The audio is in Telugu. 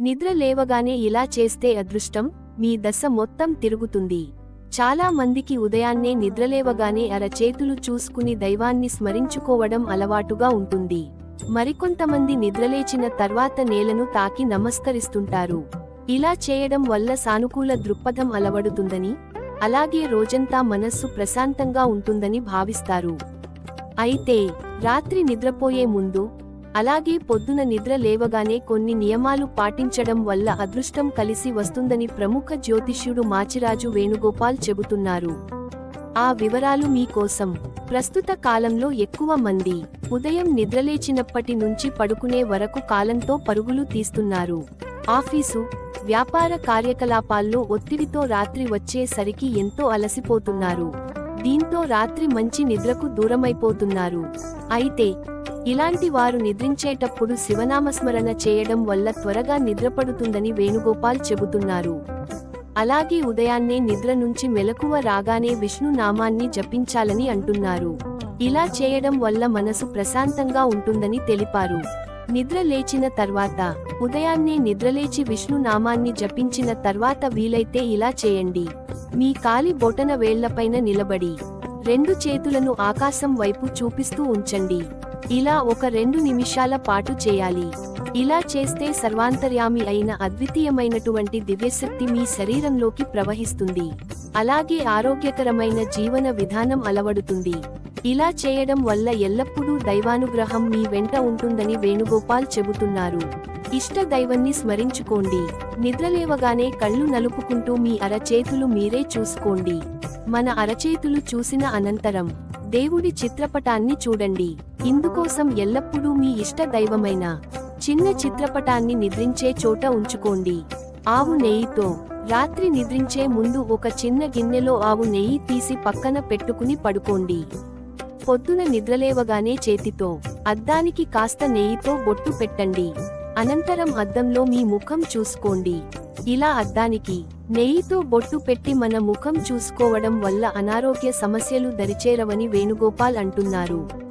నిద్ర లేవగానే ఇలా చేస్తే అదృష్టం మీ దశ మొత్తం తిరుగుతుంది. చాలా మందికి ఉదయాన్నే నిద్రలేవగానే అరచేతులు చూసుకుని దైవాన్ని స్మరించుకోవడం అలవాటుగా ఉంటుంది. మరికొంతమంది నిద్రలేచిన తర్వాత నేలను తాకి నమస్కరిస్తుంటారు. ఇలా చేయడం వల్ల సానుకూల దృక్పథం అలవడుతుందని అలాగే రోజంతా మనస్సు ప్రశాంతంగా ఉంటుందని భావిస్తారు. అయితే రాత్రి నిద్రపోయే ముందు అలాగే పొద్దున నిద్ర లేవగానే కొన్ని నియమాలు పాటించడం వల్ల అదృష్టం కలిసి వస్తుందని ప్రముఖ జ్యోతిష్యుడు మాచిరాజు వేణుగోపాల్ చెబుతున్నారు. ఆ వివరాలు మీకోసం. ప్రస్తుత కాలంలో ఎక్కువ మంది ఉదయం నిద్రలేచినప్పటి నుంచి పడుకునే వరకు కాలంతో పరుగులు తీస్తున్నారు. ఆఫీసు వ్యాపార కార్యకలాపాల్లో ఒత్తిడితో రాత్రి వచ్చేసరికి ఎంతో అలసిపోతున్నారు. దీంతో రాత్రి మంచి నిద్రకు దూరమైపోతున్నారు. అయితే ఇలాంటి వారు నిద్రించేటప్పుడు శివనామస్మరణ చేయడం వల్ల త్వరగా నిద్రపడుతుందని వేణుగోపాల్ చెబుతున్నారు. అలాగే ఉదయాన్నే నిద్ర నుంచి మెలకువ రాగానే విష్ణు నామాన్ని జపించాలని అంటున్నారు. ఇలా చేయడం వల్ల మనసు ప్రశాంతంగా ఉంటుందని తెలిపారు. నిద్ర లేచిన తర్వాత ఉదయాన్నే నిద్రలేచి విష్ణు నామాన్ని జపించిన తర్వాత వీలైతే ఇలా చేయండి. మీ కాలి బొటన వేళ్ళపైన నిలబడి రెండు చేతులను ఆకాశం వైపు చూపిస్తూ ఉంచండి. ఇలా ఒక రెండు నిమిషాల పాటు చేయాలి. ఇలా చేస్తే సర్వాంతర్యామి అయిన అద్వితీయమైనటువంటి దివ్యశక్తి మీ శరీరంలోకి ప్రవహిస్తుంది. అలాగే ఆరోగ్యకరమైన జీవన విధానం అలవడుతుంది. ఇలా చేయడం వల్ల ఎల్లప్పుడూ దైవానుగ్రహం మీ వెంట ఉంటుందని వేణుగోపాల్ చెబుతున్నారు. ఇష్ట దైవాన్ని స్మరించుకోండి. నిద్రలేవగానే కళ్ళు నలుపుకుంటూ మీ అరచేతులు మీరే చూసుకోండి. మన అరచేతులు చూసిన అనంతరం దేవుడి చిత్రపటాన్ని చూడండి. ఇందుకోసం ఎల్లప్పుడూ మీ ఇష్ట దైవమైన చిన్న చిత్రపటాన్ని నిద్రించే చోట ఉంచుకోండి. ఆవు నెయ్యితో రాత్రి నిద్రించే ముందు ఒక చిన్న గిన్నెలో ఆవు నెయ్యి తీసి పక్కన పెట్టుకుని పడుకోండి. పొద్దున నిద్రలేవగానే చేతితో అద్దానికి కాస్త నెయ్యితో బొట్టు పెట్టండి. అనంతరం అద్దంలో మీ ముఖం చూసుకోండి. ఇలా అద్దానికి నెయ్యితో బొట్టు పెట్టి మన ముఖం చూసుకోవడం వల్ల అనారోగ్య సమస్యలు దరిచేరవని వేణుగోపాల్ అంటున్నారు.